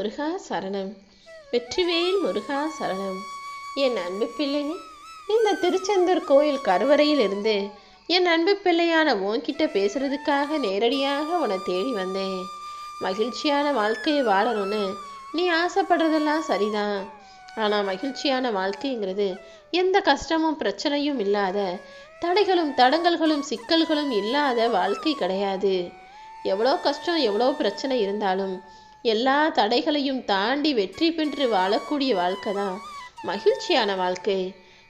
முருகா சரணம். வெற்றிவேல் முருகா சரணம். என் அன்பு பிள்ளையே இந்த திருச்செந்தூர் கோயில் கருவறையில் இருந்து என் அன்பு பிள்ளையான உன்கிட்ட பேசுறதுக்காக நேரடியாக உன்னை தேடி வந்தேன். மகிழ்ச்சியான வாழ்க்கையை வாழணும்னு நீ ஆசைப்படுறதெல்லாம் சரிதான். ஆனால் மகிழ்ச்சியான வாழ்க்கைங்கிறது எந்த கஷ்டமும் பிரச்சனையும் இல்லாத தடைகளும் தடங்கல்களும் சிக்கல்களும் இல்லாத வாழ்க்கை கிடையாது. எவ்வளோ கஷ்டம் எவ்வளோ பிரச்சனை இருந்தாலும் எல்லா தடைகளையும் தாண்டி வெற்றி பெற்று வாழக்கூடிய வாழ்க்கை தான் மகிழ்ச்சியான வாழ்க்கை.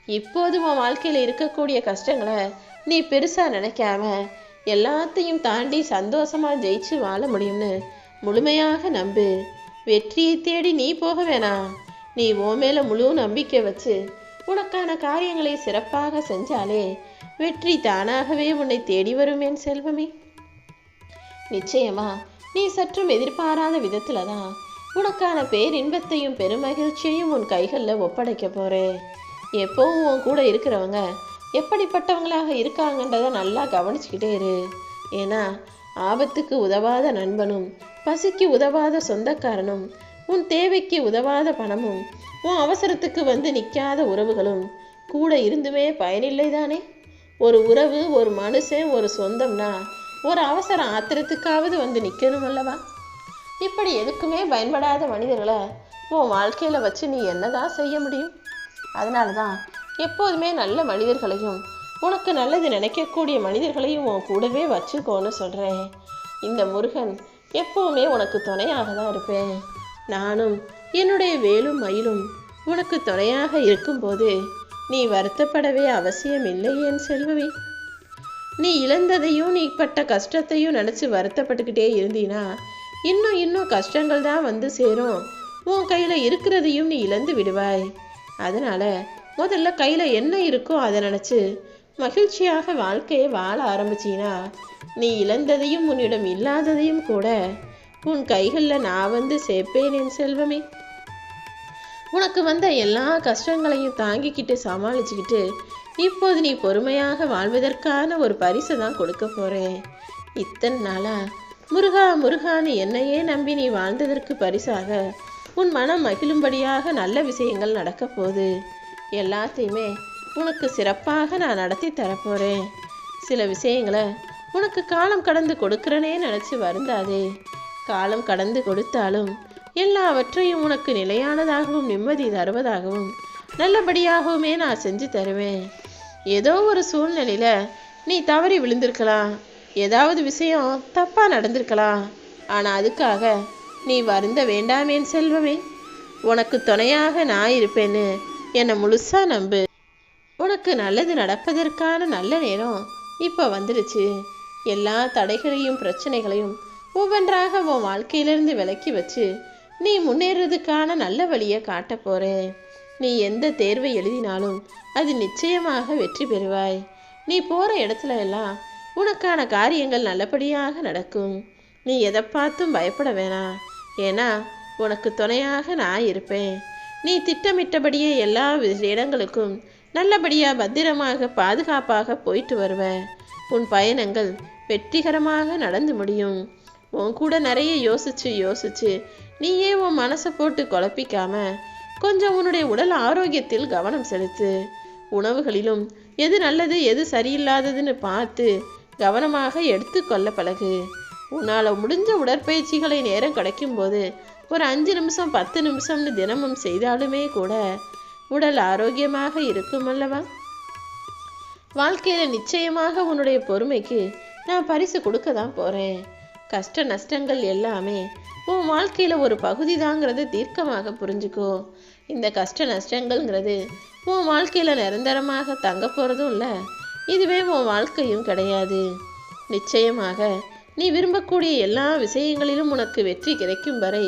இப்போது உன் வாழ்க்கையில் இருக்கக்கூடிய கஷ்டங்களை நீ பெருசாக நினைக்காம எல்லாத்தையும் தாண்டி சந்தோஷமாக ஜெயிச்சு வாழ முடியும்னு முழுமையாக நம்பு. வெற்றியை தேடி நீ போக வேணாம். நீ உன் மேலே முழு நம்பிக்கை வச்சு உனக்கான காரியங்களை சிறப்பாக செஞ்சாலே வெற்றி தானாகவே உன்னை தேடி வரும் என் செல்வமே. நிச்சயமா நீ சற்றும் எதிர்பாராத விதத்துல தான் உனக்கான பேரின்பத்தையும் பெருமகிழ்ச்சியையும் உன் கைகளில் ஒப்படைக்க போறேன். எப்பவும் உன் கூட இருக்கிறவங்க எப்படிப்பட்டவங்களாக இருக்காங்கன்றதை நல்லா கவனிச்சுக்கிட்டே இரு. ஏன்னா ஆபத்துக்கு உதவாத நண்பனும் பசிக்கு உதவாத சொந்தக்காரனும் உன் தேவைக்கு உதவாத பணமும் உன் அவசரத்துக்கு வந்து நிற்காத உறவுகளும் கூட இருந்துமே பயனில்லை தானே ஒரு உறவு ஒரு மனுஷன் ஒரு சொந்தம்னா ஒரு அவசர ஆத்திரத்துக்காவது வந்து நிற்கணும் அல்லவா? இப்படி எதுக்குமே பயன்படாத மனிதர்களை உன் வாழ்க்கையில் வச்சு நீ என்னதான் செய்ய முடியும்? அதனால தான் எப்போதுமே நல்ல மனிதர்களையும் உனக்கு நல்லது நினைக்கக்கூடிய மனிதர்களையும் உன் கூடவே வச்சுக்கோன்னு சொல்கிறேன் இந்த முருகன் எப்போவுமே உனக்கு துணையாக தான் இருப்பேன். நானும் என்னுடைய வேலும் மயிலும் உனக்கு துணையாக இருக்கும்போது நீ வருத்தப்படவே அவசியம் இல்லை என் நீ இழந்ததையும் நீ பட்ட கஷ்டத்தையும் நினச்சி வருத்தப்பட்டுக்கிட்டே இருந்தீனா இன்னும் இன்னும் கஷ்டங்கள் தான் வந்து சேரும். உன் கையில் இருக்கிறதையும் நீ இழந்து விடுவாய். அதனால முதல்ல கையில் என்ன இருக்கோ அதை நினச்சி மகிழ்ச்சியாக வாழ்க்கையை வாழ ஆரம்பிச்சினா நீ இழந்ததையும் உன்னிடம் இல்லாததையும் கூட உன் கைகளில் நான் வந்து சேர்ப்பேன் என் செல்வமே. உனக்கு வந்த எல்லா கஷ்டங்களையும் தாங்கிக்கிட்டு சமாளிச்சுக்கிட்டு இப்போது நீ பொறுமையாக வாழ்வதற்கான ஒரு பரிசு தான் கொடுக்க போறேன். இத்தனை நாளா முருகா முருகான்னு என்னையே நம்பி நீ வாழ்ந்ததற்கு பரிசாக உன் மனம் மகிழும்படியாக நல்ல விஷயங்கள் நடக்க போகுது. எல்லாத்தையுமே உனக்கு சிறப்பாக நான் நடத்தி தரப்போறேன் சில விஷயங்களை உனக்கு காலம் கடந்து கொடுக்கிறனே நினச்சி வருந்தாதே. காலம் கடந்து கொடுத்தாலும் எல்லாவற்றையும் உனக்கு நிலையானதாகவும் நிம்மதி தருவதாகவும் நல்லபடியாகவுமே நான் செஞ்சு தருவேன். ஏதோ ஒரு சூழ்நிலையில நீ தவறி விழுந்திருக்கலாம். ஏதாவது விஷயம் தப்பா நடந்திருக்கலாம். ஆனா அதுக்காக நீ வருந்த வேண்டாமேன் செல்வமே. உனக்கு துணையாக நான் இருப்பேன்னு என்னை முழுசா நம்பு. உனக்கு நல்லது நடப்பதற்கான நல்ல நேரம் இப்போ வந்துடுச்சு எல்லா தடைகளையும் பிரச்சனைகளையும் ஒவ்வொன்றாக உன் வாழ்க்கையிலிருந்து விலக்கி வச்சு நீ முன்னேறதுக்கான நல்ல வழியை காட்ட போகிறேன் நீ எந்த தேர்வை எழுதினாலும் அது நிச்சயமாக வெற்றி பெறுவாய். நீ போகிற இடத்துல எல்லாம் உனக்கான காரியங்கள் நல்லபடியாக நடக்கும். நீ எதை பார்த்தும் பயப்பட வேணாம் ஏன்னா உனக்கு துணையாக நான் இருப்பேன். நீ திட்டமிட்டபடியே எல்லா இடங்களுக்கும் நல்லபடியாக பத்திரமாக பாதுகாப்பாக போயிட்டு வருவ. உன் பயணங்கள் வெற்றிகரமாக நடந்து முடியும். உன் கூட நிறைய யோசிச்சு யோசிச்சு நீயே உன் மனசை போட்டு குழப்பிக்காம கொஞ்சம் உன்னுடைய உடல் ஆரோக்கியத்தில் கவனம் செலுத்து. உணவுகளிலும் எது நல்லது எது சரியில்லாததுன்னு பார்த்து கவனமாக எடுத்துக்கொள்ள பழகு. உன்னால் முடிஞ்ச உடற்பயிற்சிகளை நேரம் கிடைக்கும்போது ஒரு அஞ்சு நிமிஷம் பத்து நிமிஷம்னு தினமும் செய்தாலுமே கூட உடல் ஆரோக்கியமாக இருக்கும் அல்லவா? வாழ்க்கையில் நிச்சயமாக உன்னுடைய பொறுமைக்கு நான் பரிசு கொடுக்க தான் போகிறேன் கஷ்ட நஷ்டங்கள் எல்லாமே உன் வாழ்க்கையில் ஒரு பகுதி தாங்கிறத தீர்க்கமாக புரிஞ்சுக்கோ. இந்த கஷ்ட நஷ்டங்கள்ங்கிறது உன் வாழ்க்கையில் நிரந்தரமாக தங்க போகிறதும் இல்லை இதுவே உன் வாழ்க்கையும் கிடையாது. நிச்சயமாக நீ விரும்பக்கூடிய எல்லா விஷயங்களிலும் உனக்கு வெற்றி கிடைக்கும் வரை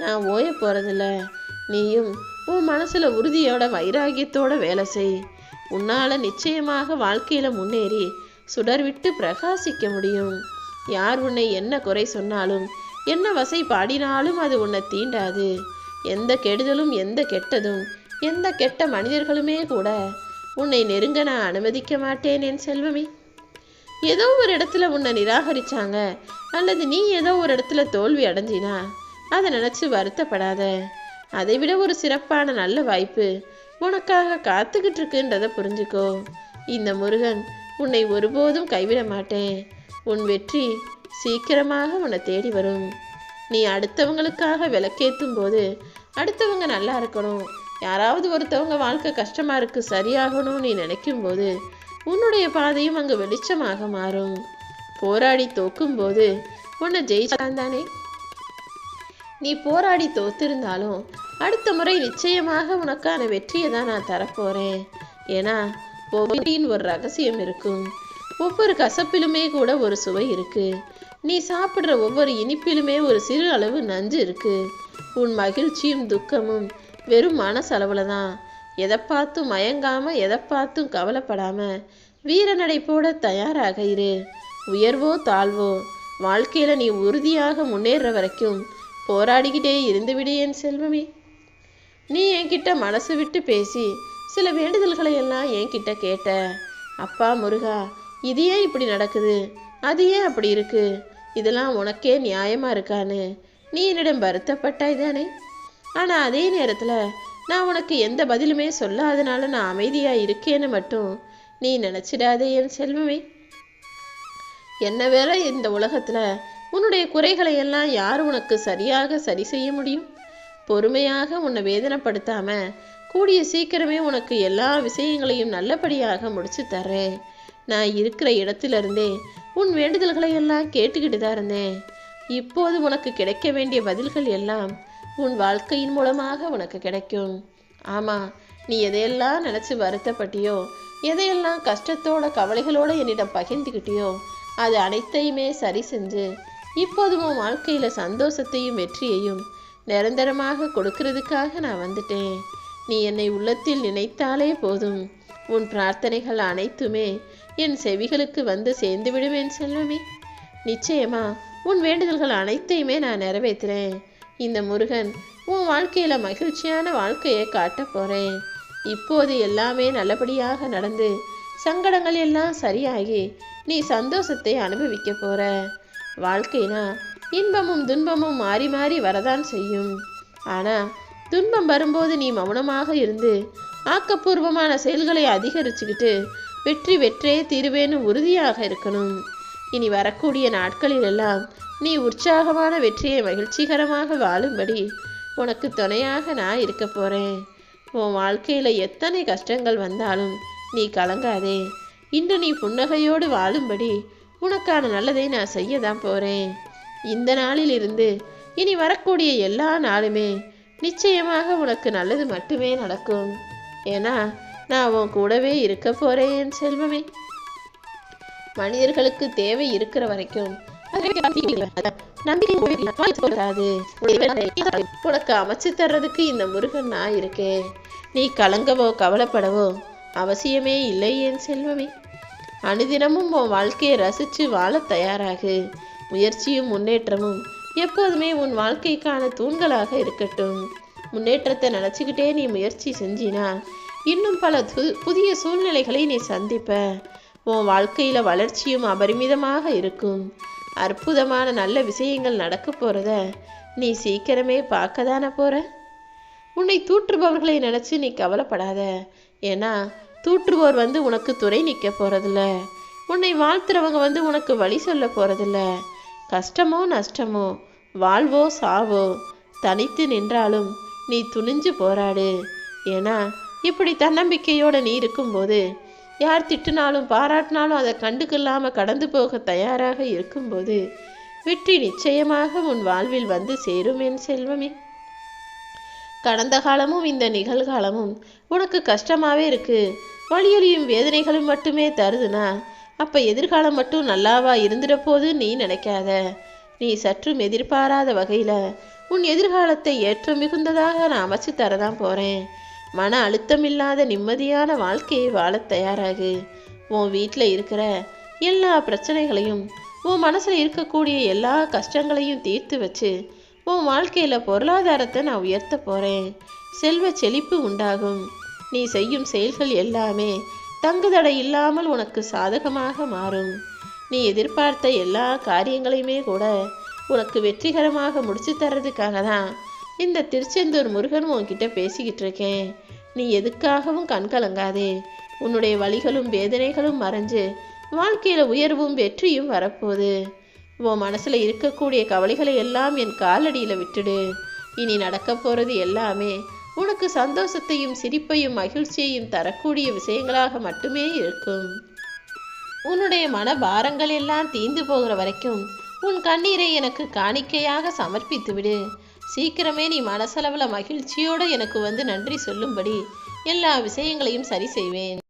நான் ஓய போகிறதில்ல நீயும் உன் மனசில் உறுதியோட வைராகியத்தோட வேலை செய். உன்னால் நிச்சயமாக வாழ்க்கையில் முன்னேறி சுடர் விட்டு பிரகாசிக்க முடியும். யார் உன்னை என்ன குறை சொன்னாலும் என்ன வசை பாடினாலும் அது உன்னை தீண்டாது. எந்த கெடுதலும் எந்த கெட்டதும் எந்த கெட்ட மனிதர்களுமே கூட உன்னை நெருங்க நான் அனுமதிக்க மாட்டேன் என் செல்வமே. ஏதோ ஒரு இடத்துல உன்னை நிராகரிச்சாங்க அல்லது நீ ஏதோ ஒரு இடத்துல தோல்வி அடைஞ்சினா அதை நினச்சி வருத்தப்படாத. அதை விட ஒரு சிறப்பான நல்ல வாய்ப்பு உனக்காக காத்துக்கிட்டு இருக்குன்றதை புரிஞ்சுக்கோ. இந்த முருகன் உன்னை ஒருபோதும் கைவிட மாட்டேன். உன் வெற்றி சீக்கிரமாக உன்னை தேடி வரும். நீ அடுத்தவங்களுக்காக விளக்கேற்றும் போது அடுத்தவங்க நல்லா இருக்கணும். யாராவது ஒருத்தவங்க வாழ்க்கை கஷ்டமா இருக்கு சரியாகணும் நீ நினைக்கும் போது உன்னுடைய பாதையும் அங்கு வெளிச்சமாக மாறும். போராடி தோக்கும் போது உன்னை ஜெயிச்சான் தானே? நீ போராடி தோத்திருந்தாலும் அடுத்த முறை நிச்சயமாக உனக்கான வெற்றியை தான் நான் தரப்போறேன். ஏன்னா ஒவ்வொருத்தின் ஒரு ரகசியம் இருக்கும். ஒவ்வொரு கசப்பிலுமே கூட ஒரு சுவை இருக்கு. நீ சாப்பிட்ற ஒவ்வொரு இனிப்பிலுமே ஒரு சிறு அளவு நஞ்சு இருக்கு. உன் மகிழ்ச்சியும் துக்கமும் வெறும் மனசளவில் தான். எதை பார்த்தும் மயங்காம எதை பார்த்தும் கவலைப்படாம வீரநடை போட தயாராக இரு. உயர்வோ தாழ்வோ வாழ்க்கையில நீ உறுதியாக முன்னேற வரைக்கும் போராடிக்கிட்டே இருந்துவிடு என் செல்வமே. நீ என்கிட்ட மனசு விட்டு பேசி சில வேண்டுதல்களை எல்லாம் என்கிட்ட கேட்ட அப்பா முருகா இது ஏன் இப்படி நடக்குது? அது ஏன் அப்படி இருக்கு? இதெல்லாம் உனக்கே நியாயமா இருக்கான்னு நீ என்னிடம் வருத்தப்பட்டாய் தானே? ஆனால் அதே நேரத்தில் நான் உனக்கு எந்த பதிலுமே சொல்லாதனால நான் அமைதியாக இருக்கேன்னு மட்டும் நீ நினச்சிடாதே என் செல்வமே. என்ன வேற இந்த உலகத்தில் உன்னுடைய குறைகளை எல்லாம் யார் உனக்கு சரியாக சரி செய்ய முடியும்? பொறுமையாக உன்னை வேதனைப்படுத்தாம கூடிய சீக்கிரமே உனக்கு எல்லா விஷயங்களையும் நல்லபடியாக முடிச்சு தர்றேன். நான் இருக்கிற இடத்துல இருந்தே உன் வேண்டுதல்களை எல்லாம் கேட்டுக்கிட்டு தான் இருந்தேன். இப்போது உனக்கு கிடைக்க வேண்டிய பதில்கள் எல்லாம் உன் வாழ்க்கையின் மூலமாக உனக்கு கிடைக்கும். ஆமாம் நீ எதையெல்லாம் நினச்சி வருத்தப்பட்டியோ எதையெல்லாம் கஷ்டத்தோட கவலைகளோட என்னிடம் பகிர்ந்துக்கிட்டியோ அது அனைத்தையுமே சரி செஞ்சு இப்போது உன் வாழ்க்கையில் சந்தோஷத்தையும் வெற்றியையும் நிரந்தரமாக கொடுக்கறதுக்காக நான் வந்துட்டேன். நீ என்னை உள்ளத்தில் நினைத்தாலே போதும். உன் பிரார்த்தனைகள் அனைத்துமே என் செவிகளுக்கு வந்து சேர்ந்து விடுவேன் செல்வமே. நிச்சயமா உன் வேண்டுதல்கள் அனைத்தையுமே நான் நிறைவேற்றுறேன். இந்த முருகன் உன் வாழ்க்கையில மகிழ்ச்சியான வாழ்க்கையை காட்டப் போறேன். இப்போது எல்லாமே நல்லபடியாக நடந்து சங்கடங்கள் எல்லாம் சரியாகி நீ சந்தோஷத்தை அனுபவிக்க போற. வாழ்க்கைனா இன்பமும் துன்பமும் மாறி மாறி வரதான் செய்யும். ஆனா துன்பம் வரும்போது நீ மௌனமாக இருந்து ஆக்கப்பூர்வமான செயல்களை அதிகரிச்சுக்கிட்டு வெற்றி வெற்றே தீருவேன்னு உறுதியாக இருக்கணும். இனி வரக்கூடிய நாட்களில் எல்லாம் நீ உற்சாகமான வெற்றியை மகிழ்ச்சிகரமாக வாழும்படி உனக்கு துணையாக நான் இருக்க போறேன். உன் வாழ்க்கையில எத்தனை கஷ்டங்கள் வந்தாலும் நீ கலங்காதே. இன்று நீ புன்னகையோடு வாழும்படி உனக்கான நல்லதை நான் செய்ய தான் போறேன். இந்த நாளில் இருந்து இனி வரக்கூடிய எல்லா நாளுமே நிச்சயமாக உனக்கு நல்லது மட்டுமே நடக்கும். ஏன்னா நான் உன் கூடவே இருக்க போறேன் என் செல்வமே. மனிதர்களுக்கு தேவை இருக்கிற வரைக்கும் உனக்கு அமைச்சு தர்றதுக்கு இந்த முருகன் நான் இருக்கேன். நீ கலங்கவோ கவலைப்படவோ அவசியமே இல்லை என் செல்வமே. அனுதினமும் உன் வாழ்க்கையை ரசிச்சு வாழ தயாராகு. முயற்சியும் முன்னேற்றமும் எப்போதுமே உன் வாழ்க்கைக்கான தூண்களாக இருக்கட்டும். முன்னேற்றத்தை நினச்சிக்கிட்டே நீ முயற்சி செஞ்சினா இன்னும் பல புதிய சூழ்நிலைகளை நீ சந்திப்ப. உன் வாழ்க்கையில வளர்ச்சியும் அபரிமிதமாக இருக்கும். அற்புதமான நல்ல விஷயங்கள் நடக்க போறத நீ சீக்கிரமே பார்க்க தானே போற? உன்னை தூற்றுபவர்களை நினைச்சு நீ கவலைப்படாத. ஏன்னா தூற்றுவோர் வந்து உனக்கு துணை நிற்க போறதில்ல. உன்னை வாழ்த்துறவங்க வந்து உனக்கு வழி சொல்ல போறதில்ல. கஷ்டமோ நஷ்டமோ வாழ்வோ சாவோ தனித்து நின்றாலும் நீ துணிஞ்சு போராடு. ஏன்னா இப்படி தன்னம்பிக்கையோட நீ இருக்கும்போது யார் திட்டுனாலும் பாராட்டினாலும் அதை கண்டுக்கில்லாமல் கடந்து போக தயாராக இருக்கும்போது வெற்றி நிச்சயமாக உன் வாழ்வில் வந்து சேரும் என் செல்வமே. கடந்த காலமும் இந்த நிகழ்காலமும் உனக்கு கஷ்டமாகவே இருக்கு. வழியொலியும் வேதனைகளும் மட்டுமே தருதுனா அப்போ எதிர்காலம் மட்டும் நல்லாவா இருந்துட போது நீ நினைக்காத. நீ சற்றும் எதிர்பாராத வகையில் உன் எதிர்காலத்தை ஏற்றம் மிகுந்ததாக நான் அமைச்சு தரதான் போகிறேன் மன அழுத்தமில்லாத நிம்மதியான வாழ்க்கையை வாழத் தயாராகு. உன் வீட்டில் இருக்கிற எல்லா பிரச்சனைகளையும் உன் மனசில் இருக்கக்கூடிய எல்லா கஷ்டங்களையும் தீர்த்து வச்சு உன் வாழ்க்கையில் பொருளாதாரத்தை நான் உயர்த்த போகிறேன் செல்வ செழிப்பு உண்டாகும். நீ செய்யும் செயல்கள் எல்லாமே தங்குதடை இல்லாமல் உனக்கு சாதகமாக மாறும். நீ எதிர்பார்த்த எல்லா காரியங்களையுமே கூட உனக்கு வெற்றிகரமாக முடிச்சு தர்றதுக்காக தான் இந்த திருச்செந்தூர் முருகன் உன்கிட்ட பேசிக்கிட்டு இருக்கேன் நீ எதுக்காகவும் கண் கலங்காதே. உன்னுடைய வலிகளும் வேதனைகளும் மறைஞ்சு வாழ்க்கையில் உயர்வும் வெற்றியும் வரப்போகுது. உன் மனசில் இருக்கக்கூடிய கவலைகளை எல்லாம் என் காலடியில் விட்டுடு. இனி நடக்க போகிறது எல்லாமே உனக்கு சந்தோஷத்தையும் சிரிப்பையும் மகிழ்ச்சியையும் தரக்கூடிய விஷயங்களாக மட்டுமே இருக்கும். உன்னுடைய மன பாரங்கள் எல்லாம் தீந்து போகிற வரைக்கும் உன் கண்ணீரை எனக்கு காணிக்கையாக சமர்ப்பித்துவிடு. சீக்கிரமே நீ மனசளவில் மகிழ்ச்சியோடு எனக்கு வந்து நன்றி சொல்லும்படி எல்லா விஷயங்களையும் சரி செய்வேன்.